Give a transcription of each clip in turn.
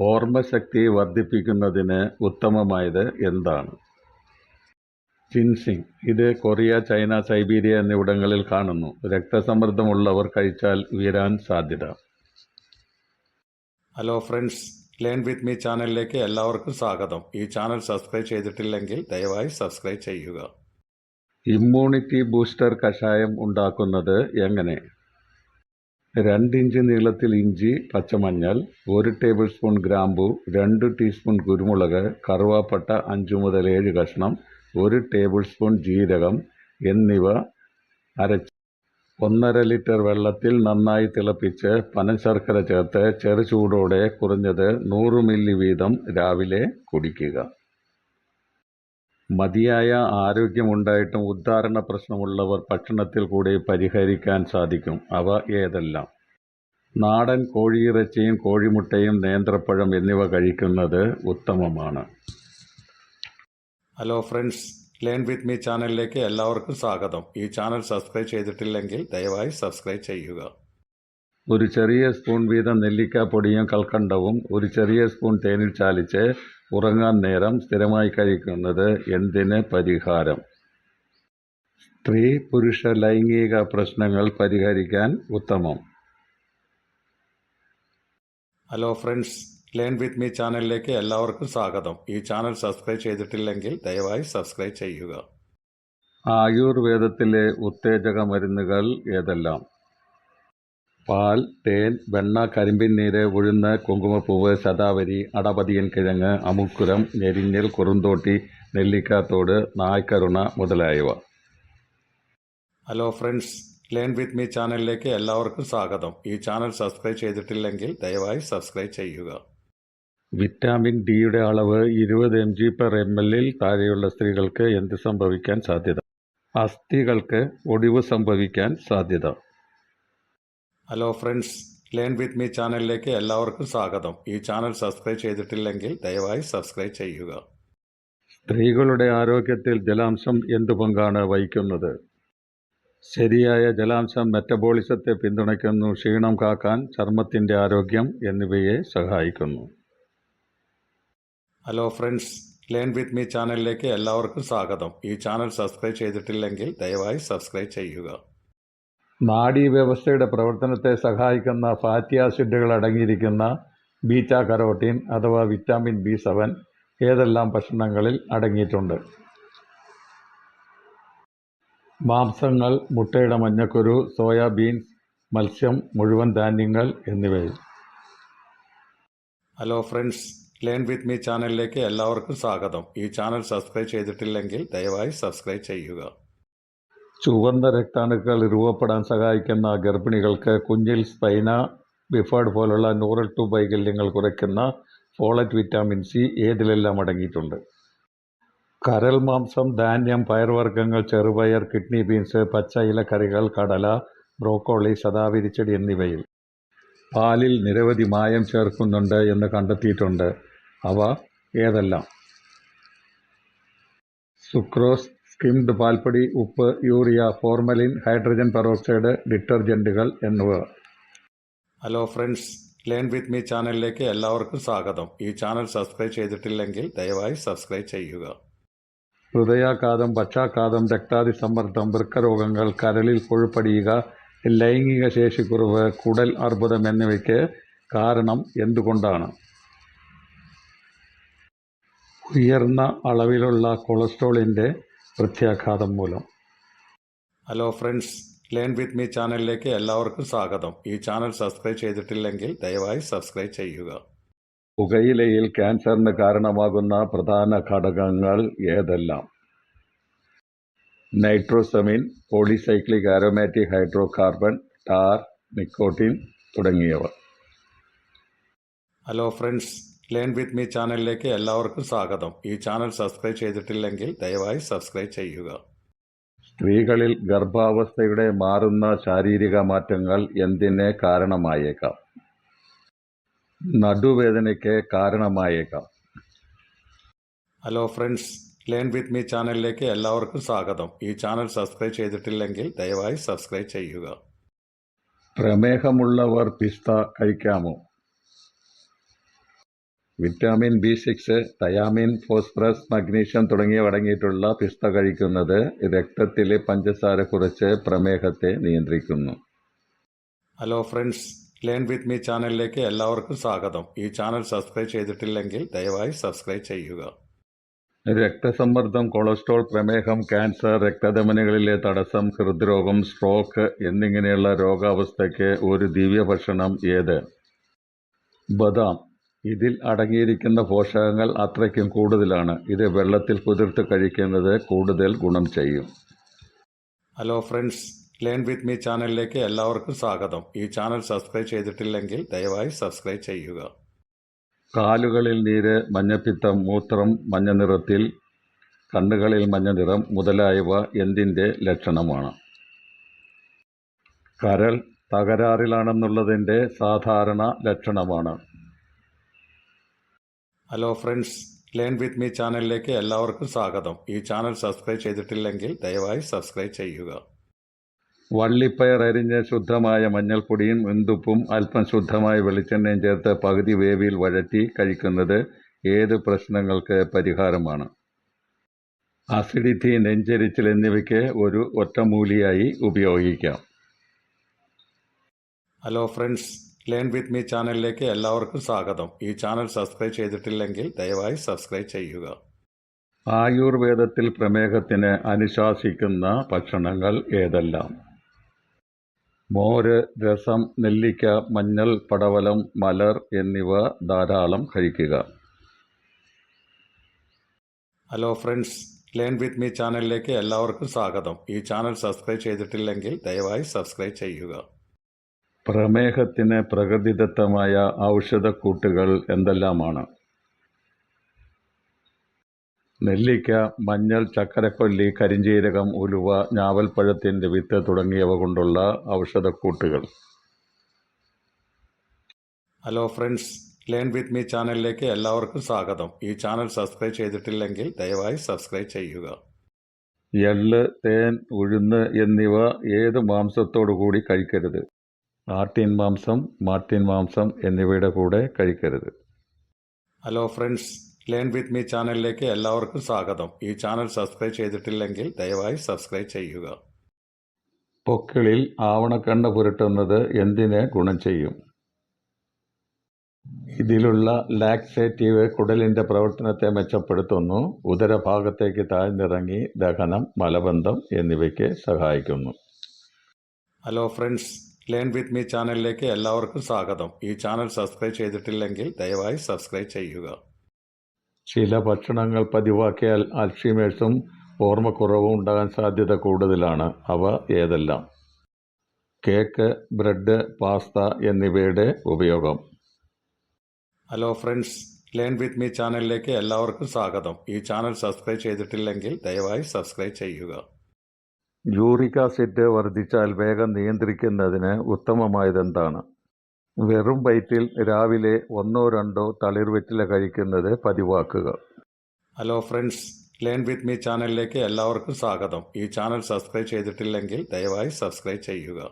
ഓർമ്മശക്തി വർദ്ധിപ്പിക്കുന്നതിന് ഉത്തമമായത് എന്താണ്? ചിൻസിങ് ഇത് കൊറിയ ചൈന സൈബീരിയ എന്നിവിടങ്ങളിൽ കാണുന്നു. രക്തസമ്മർദ്ദമുള്ളവർ കഴിച്ചാൽ ഉയരാൻ സാധ്യത. Hello friends learn with me ചാനലിലേക്ക് എല്ലാവർക്കും സ്വാഗതം. ഈ ചാനൽ സബ്സ്ക്രൈബ് ചെയ്തിട്ടില്ലെങ്കിൽ ദയവായി സബ്സ്ക്രൈബ് ചെയ്യുക. ഇമ്മ്യൂണിറ്റി ബൂസ്റ്റർ കഷായം ഉണ്ടാക്കുന്നത് എങ്ങനെ? രണ്ടിഞ്ച് നീളത്തിൽ ഇഞ്ചി പച്ചമഞ്ഞൾ ഒരു ടേബിൾ സ്പൂൺ ഗ്രാമ്പു രണ്ട് ടീസ്പൂൺ കുരുമുളക് കറുവാപ്പട്ട അഞ്ച് മുതൽ ഏഴ് കഷ്ണം ഒരു ടേബിൾ സ്പൂൺ ജീരകം എന്നിവ അരച്ച് ഒന്നര ലിറ്റർ വെള്ളത്തിൽ നന്നായി തിളപ്പിച്ച് പനശർക്കര ചേർത്ത് ചെറു ചൂടോടെ കുറഞ്ഞത് നൂറ് മില്ലി വീതം രാവിലെ കുടിക്കുക. മതിയായ ആരോഗ്യമുണ്ടായിട്ടും ഉദ്ധാരണ പ്രശ്നമുള്ളവർ ഭക്ഷണത്തിൽ കൂടി പരിഹരിക്കാൻ സാധിക്കും. അവ ഏതെല്ലാം? നാടൻ കോഴിയിറച്ചിയും കോഴിമുട്ടയും നേന്ത്രപ്പഴം എന്നിവ കഴിക്കുന്നത് ഉത്തമമാണ്. Hello friends learn with me ചാനലിലേക്ക് എല്ലാവർക്കും സ്വാഗതം. ഈ ചാനൽ സബ്സ്ക്രൈബ് ചെയ്തിട്ടില്ലെങ്കിൽ ദയവായി സബ്സ്ക്രൈബ് ചെയ്യുക. ഒരു ചെറിയ സ്പൂൺ വീതം നെല്ലിക്കാപ്പൊടിയും കൽക്കണ്ടവും ഒരു ചെറിയ സ്പൂൺ തേനിൽ ചാലിച്ച് ഉറങ്ങാൻ നേരം സ്ഥിരമായി കഴിക്കുന്നത് എന്തിന് പരിഹാരം? സ്ത്രീ പുരുഷ ലൈംഗിക പ്രശ്നങ്ങൾ പരിഹരിക്കാൻ ഉത്തമം. Hello friends learn with me ചാനലിലേക്ക് എല്ലാവർക്കും സ്വാഗതം. ഈ ചാനൽ സബ്സ്ക്രൈബ് ചെയ്തിട്ടില്ലെങ്കിൽ ദയവായി സബ്സ്ക്രൈബ് ചെയ്യുക. ആയുർവേദത്തിലെ ഉത്തേജക മരുന്നുകൾ ഏതെല്ലാം? പാൽ തേൻ വെണ്ണ കരിമ്പിൻ നീര് ഉഴുന്ന് കുങ്കുമപ്പൂവ് ശതാവരി അടപതിയൻ കിഴങ്ങ് അമുക്കുരം ഞെരിഞ്ഞൽ കുറുന്തോട്ടി നെല്ലിക്കാത്തോട് നായ്ക്കരുണ മുതലായവ. Hello friends learn with me ചാനലിലേക്ക് എല്ലാവർക്കും സ്വാഗതം. ഈ ചാനൽ സബ്സ്ക്രൈബ് ചെയ്തിട്ടില്ലെങ്കിൽ ദയവായി സബ്സ്ക്രൈബ് ചെയ്യുക. വിറ്റാമിൻ ഡിയുടെ അളവ് ഇരുപത് എം ജി പെർ എം എല്ലിൽ താഴെയുള്ള സ്ത്രീകൾക്ക് എന്ത് സംഭവിക്കാൻ സാധ്യത? അസ്ഥികൾക്ക് ഒടിവ് സംഭവിക്കാൻ സാധ്യത? Hello friends learn with me ചാനലിലേക്ക് എല്ലാവർക്കും സ്വാഗതം. ഈ ചാനൽ സബ്സ്ക്രൈബ് ചെയ്തിട്ടില്ലെങ്കിൽ ദയവായി സബ്സ്ക്രൈബ് ചെയ്യുക. സ്ത്രീകളുടെ ആരോഗ്യത്തിൽ ജലാംശം എന്തു പങ്കാണ് വഹിക്കുന്നത്? ശരിയായ ജലാംശം മെറ്റബോളിസത്തെ പിന്തുണയ്ക്കുന്നു ക്ഷീണം കാക്കാൻ ചർമ്മത്തിന്റെ ആരോഗ്യം എന്നിവയെ സഹായിക്കുന്നു. Hello friends learn with me ചാനലിലേക്ക് എല്ലാവർക്കും സ്വാഗതം. ഈ ചാനൽ സബ്സ്ക്രൈബ് ചെയ്തിട്ടില്ലെങ്കിൽ ദയവായി സബ്സ്ക്രൈബ് ചെയ്യുക. നാഡീവ്യവസ്ഥയുടെ പ്രവർത്തനത്തെ സഹായിക്കുന്ന ഫാറ്റി ആസിഡുകൾ അടങ്ങിയിരിക്കുന്ന ബീറ്റ കരോട്ടീൻ അഥവാ വിറ്റാമിൻ ബി സെവൻ ഏതെല്ലാം ഭക്ഷണങ്ങളിൽ അടങ്ങിയിട്ടുണ്ട്? മാംസങ്ങൾ മുട്ടയുടെ മഞ്ഞക്കുരു സോയാബീൻസ് മത്സ്യം മുഴുവൻ ധാന്യങ്ങൾ എന്നിവയിൽ. Hello friends learn with me ചാനലിലേക്ക് എല്ലാവർക്കും സ്വാഗതം. ഈ ചാനൽ സബ്സ്ക്രൈബ് ചെയ്തിട്ടില്ലെങ്കിൽ ദയവായി സബ്സ്ക്രൈബ് ചെയ്യുക. ചുവന്ന രക്താണുക്കൾ രൂപപ്പെടാൻ സഹായിക്കുന്ന ഗർഭിണികൾക്ക് കുഞ്ഞിൽ സ്പൈന ബിഫേർഡ് പോലുള്ള നൂറൽ ടു വൈകല്യങ്ങൾ കുറയ്ക്കുന്ന ഫോളറ്റ് വിറ്റാമിൻ സി ഏതിലെല്ലാം അടങ്ങിയിട്ടുണ്ട്? കരൾ മാംസം ധാന്യം പയർവർഗങ്ങൾ ചെറുപയർ കിഡ്നി ബീൻസ് പച്ച ഇലക്കറികൾ കടല ബ്രോക്കോളി ശതാവിരിച്ചെടി എന്നിവയിൽ. പാലിൽ നിരവധി മായം ചേർക്കുന്നുണ്ട് എന്ന് കണ്ടെത്തിയിട്ടുണ്ട്. അവ ഏതെല്ലാം? സുക്രോസ് സ്കിംഡ് പാൽപ്പൊടി ഉപ്പ് യൂറിയ ഫോർമലിൻ ഹൈഡ്രജൻ പെറോക്സൈഡ് ഡിറ്റർജന്റുകൾ എന്നിവ. Hello friends learn with me ചാനലിലേക്ക് എല്ലാവർക്കും സ്വാഗതം. ഈ ചാനൽ സബ്സ്ക്രൈബ് ചെയ്തിട്ടില്ലെങ്കിൽ ദയവായി സബ്സ്ക്രൈബ് ചെയ്യുക. ഹൃദയാഘാതം പക്ഷാഘാതം രക്താതിസമ്മർദ്ദം വൃക്കരോഗങ്ങൾ കരളിൽ കൊഴുപ്പടിയുക ലൈംഗിക ശേഷിക്കുറവ് കുടൽ അർബുദം എന്നിവയ്ക്ക് കാരണം എന്തുകൊണ്ടാണ്? ഉയർന്ന അളവിലുള്ള കൊളസ്ട്രോളിന്റെ പ്രത്യാഘാതം മൂലം. Hello friends learn with me ചാനലിലേക്ക് എല്ലാവർക്കും സ്വാഗതം. ഈ ചാനൽ സബ്സ്ക്രൈബ് ചെയ്തിട്ടില്ലെങ്കിൽ ദയവായി സബ്സ്ക്രൈബ് ചെയ്യുക. പുകയിലയിൽ ക്യാൻസറിന് കാരണമാകുന്ന പ്രധാന ഘടകങ്ങൾ ഏതെല്ലാം? Nitrosamine polycyclic aromatic hydrocarbon tar nicotine തുടങ്ങിയവ. Hello friends learn with me ചാനലിലേക്ക് എല്ലാവർക്കും സ്വാഗതം. ഈ ചാനൽ സബ്സ്ക്രൈബ് ചെയ്തിട്ടില്ലെങ്കിൽ ദയവായി സബ്സ്ക്രൈബ് ചെയ്യുക. സ്ത്രീകളിൽ ഗർഭാവസ്ഥയുടെ മാറുന്ന ശാരീരിക മാറ്റങ്ങൾ എന്തിനെ കാരണമായേക്കാം? നടുവേദനയ്ക്ക് കാരണമായേക്കാം. Hello friends learn with me ചാനലിലേക്ക് എല്ലാവർക്കും സ്വാഗതം. ഈ ചാനൽ സബ്സ്ക്രൈബ് ചെയ്തിട്ടില്ലെങ്കിൽ ദയവായി സബ്സ്ക്രൈബ് ചെയ്യുക. പ്രമേഹമുള്ളവർ പിസ്ത കഴിക്കാമോ? Vitamin B six thiamine phosphorus magnesium തുടങ്ങിയവ അടങ്ങിയിട്ടുള്ള പിസ്ത കഴിക്കുന്നത് രക്തത്തിലെ പഞ്ചസാര കുറച്ച് പ്രമേഹത്തെ നിയന്ത്രിക്കുന്നു. Hello friends learn with me ചാനലിലേക്ക് എല്ലാവർക്കും സ്വാഗതം. ഈ ചാനൽ സബ്സ്ക്രൈബ് ചെയ്തിട്ടില്ലെങ്കിൽ ദയവായി സബ്സ്ക്രൈബ് ചെയ്യുക. രക്തസമ്മർദ്ദം കൊളസ്ട്രോൾ പ്രമേഹം ക്യാൻസർ രക്തധമനികളിലെ തടസ്സം ഹൃദ്രോഗം സ്ട്രോക്ക് എന്നിങ്ങനെയുള്ള രോഗാവസ്ഥയ്ക്ക് ഒരു ദിവ്യ ഭക്ഷണം ഏത്? ബദാം. ഇതിൽ അടങ്ങിയിരിക്കുന്ന പോഷകങ്ങൾ അത്രയ്ക്കും കൂടുതലാണ്. ഇത് വെള്ളത്തിൽ കുതിർത്ത് കഴിക്കുന്നത് കൂടുതൽ ഗുണം ചെയ്യും. Hello friends learn with me ചാനലിലേക്ക് എല്ലാവർക്കും സ്വാഗതം. ഈ ചാനൽ സബ്സ്ക്രൈബ് ചെയ്തിട്ടില്ലെങ്കിൽ ദയവായി സബ്സ്ക്രൈബ് ചെയ്യുക. കാലുകളിൽ നീര് മഞ്ഞപ്പിത്തം മൂത്രം മഞ്ഞ നിറത്തിൽ കണ്ണുകളിൽ മഞ്ഞ നിറം മുതലായവ എന്തിന്റെ ലക്ഷണമാണ്? കരൾ തകരാറിലാണെന്നുള്ളതിന്റെ സാധാരണ ലക്ഷണമാണ്. Hello friends learn with me ചാനലിലേക്ക് എല്ലാവർക്കും സ്വാഗതം. ഈ ചാനൽ സബ്സ്ക്രൈബ് ചെയ്തിട്ടില്ലെങ്കിൽ ദയവായി സബ്സ്ക്രൈബ് ചെയ്യുക. വള്ളിപ്പയർ അരിഞ്ഞ് ശുദ്ധമായ മഞ്ഞൾപ്പൊടിയും എന്തുപ്പും അല്പം ശുദ്ധമായ വെളിച്ചെണ്ണയും ചേർത്ത് പകുതി വേവിൽ വഴറ്റി കഴിക്കുന്നത് ഏത് പ്രശ്നങ്ങൾക്ക് പരിഹാരമാണ്? അസിഡിറ്റി നെഞ്ചരിച്ചിൽ എന്നിവയ്ക്ക് ഒരു ഒറ്റമൂലിയായി ഉപയോഗിക്കാം. Hello friends learn with me ചാനലിലേക്ക് എല്ലാവർക്കും സ്വാഗതം. ഈ ചാനൽ സബ്സ്ക്രൈബ് ചെയ്തിട്ടില്ലെങ്കിൽ ദയവായി സബ്സ്ക്രൈബ് ചെയ്യുക. ആയുർവേദത്തിൽ പ്രമേഹത്തിന് അനുശാസിക്കുന്ന ഭക്ഷണങ്ങൾ ഏതെല്ലാം? മോര് രസം നെല്ലിക്ക മഞ്ഞൾ പടവലം മലർ എന്നിവ ധാരാളം കഴിക്കുക. Hello friends learn with me ചാനലിലേക്ക് എല്ലാവർക്കും സ്വാഗതം. ഈ ചാനൽ സബ്സ്ക്രൈബ് ചെയ്തിട്ടില്ലെങ്കിൽ ദയവായി സബ്സ്ക്രൈബ് ചെയ്യുക. പ്രമേഹത്തിന് പ്രകൃതിദത്തമായ ഔഷധക്കൂട്ടുകൾ എന്തെല്ലാമാണ്? നെല്ലിക്ക മഞ്ഞൾ ചക്കരക്കൊല്ലി കരിഞ്ചീരകം ഉലുവ ഞാവൽപ്പഴത്തിന്റെ വിത്ത് തുടങ്ങിയവ കൊണ്ടുള്ള ഔഷധക്കൂട്ടുകൾ. Hello friends learn with me ചാനലിലേക്ക് എല്ലാവർക്കും സ്വാഗതം. ഈ ചാനൽ സബ്സ്ക്രൈബ് ചെയ്തിട്ടില്ലെങ്കിൽ ദയവായി സബ്സ്ക്രൈബ് ചെയ്യുക. എള്ള് തേൻ ഉഴുന്ന് എന്നിവ ഏത് മാംസത്തോടു കൂടി കഴിക്കരുത്? ആട്ടിൻ മാംസം മാട്ടിൻ മാംസം എന്നിവയുടെ കൂടെ കഴിക്കരുത്. Hello friends learn with me ചാനലിലേക്ക് എല്ലാവർക്കും സ്വാഗതം. ഈ ചാനൽ സബ്സ്ക്രൈബ് ചെയ്തിട്ടില്ലെങ്കിൽ ദയവായി സബ്സ്ക്രൈബ് ചെയ്യുക. പൊക്കിളിൽ ആവണക്കണ്ണ പുരട്ടുന്നത് എന്തിനെ ഗുണം ചെയ്യും? ഇതിലുള്ള ലാക്സേറ്റീവ് കുടലിന്റെ പ്രവർത്തനത്തെ മെച്ചപ്പെടുത്തുന്നു. ഉദരഭാഗത്തേക്ക് താഴ്ന്നിറങ്ങി ദഹനം മലബന്ധം എന്നിവയ്ക്ക് സഹായിക്കുന്നു. Hello friends learn with me ചാനലിലേക്ക് എല്ലാവർക്കും സ്വാഗതം. ഈ ചാനൽ സബ്സ്ക്രൈബ് ചെയ്തിട്ടില്ലെങ്കിൽ ദയവായി സബ്സ്ക്രൈബ് ചെയ്യുക. ചില ഭക്ഷണങ്ങൾ പതിവാക്കിയാൽ അൽഷിമേഴ്സും ഓർമ്മക്കുറവും ഉണ്ടാകാൻ സാധ്യത കൂടുതലാണ്. അവ ഏതെല്ലാം? കേക്ക് ബ്രെഡ് പാസ്ത എന്നിവയുടെ ഉപയോഗം. Hello friends learn with me ചാനലിലേക്ക് എല്ലാവർക്കും സ്വാഗതം. ഈ ചാനൽ സബ്സ്ക്രൈബ് ചെയ്തിട്ടില്ലെങ്കിൽ ദയവായി സബ്സ്ക്രൈബ് ചെയ്യുക. യൂറിക് ആസിഡ് വർദ്ധിച്ചാൽ വേഗം നിയന്ത്രിക്കുന്നതിന് ഉത്തമമായതെന്താണ്? വെറും വയറ്റിൽ രാവിലെ ഒന്നോ രണ്ടോ തളിർവെറ്റില കഴിക്കുന്നത് പതിവാക്കുക. Hello friends learn with me ചാനലിലേക്ക് എല്ലാവർക്കും സ്വാഗതം. ഈ ചാനൽ സബ്സ്ക്രൈബ് ചെയ്തിട്ടില്ലെങ്കിൽ ദയവായി സബ്സ്ക്രൈബ് ചെയ്യുക.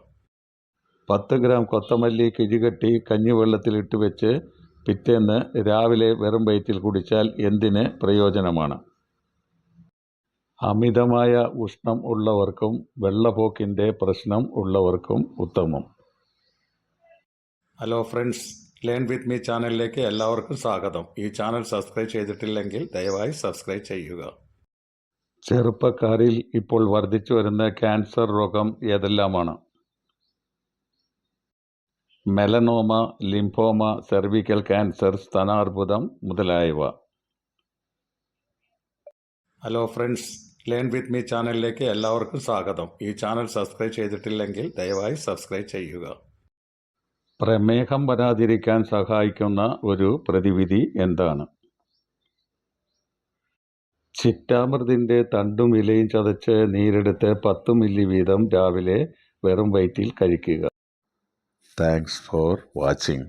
പത്ത് ഗ്രാം കൊത്തമല്ലി കിഴികെട്ടി കഞ്ഞിവെള്ളത്തിലിട്ട് വെച്ച് പിറ്റേന്ന് രാവിലെ വെറും വയറ്റിൽ കുടിച്ചാൽ എന്തിന് പ്രയോജനമാണ്? അമിതമായ ഉഷ്ണം ഉള്ളവർക്കും വെള്ളപോക്കിന്റെ പ്രശ്നം ഉള്ളവർക്കും ഉത്തമം. Hello friends learn with me ചാനലിലേക്ക് എല്ലാവർക്കും സ്വാഗതം. ഈ ചാനൽ സബ്സ്ക്രൈബ് ചെയ്തിട്ടില്ലെങ്കിൽ ദയവായി സബ്സ്ക്രൈബ് ചെയ്യുക. ചെറുപ്പക്കാരിൽ ഇപ്പോൾ വർദ്ധിച്ചു വരുന്ന ക്യാൻസർ രോഗം ഏതെല്ലാമാണ്? മെലനോമ ലിംഫോമ സെർവിക്കൽ ക്യാൻസർ സ്തനാർബുദം മുതലായവ. Hello friends learn with me ചാനലിലേക്ക് എല്ലാവർക്കും സ്വാഗതം. ഈ ചാനൽ സബ്സ്ക്രൈബ് ചെയ്തിട്ടില്ലെങ്കിൽ ദയവായി സബ്സ്ക്രൈബ് ചെയ്യുക. പ്രമേഹം വരാതിരിക്കാൻ സഹായിക്കുന്ന ഒരു പ്രതിവിധി എന്താണ്? ചിറ്റാമൃതിന്റെ തണ്ടും ഇലയും ചതച്ച് നീരെടുത്ത് പത്ത് മില്ലി വീതം രാവിലെ വെറും വയറ്റിൽ കഴിക്കുക. Thanks for watching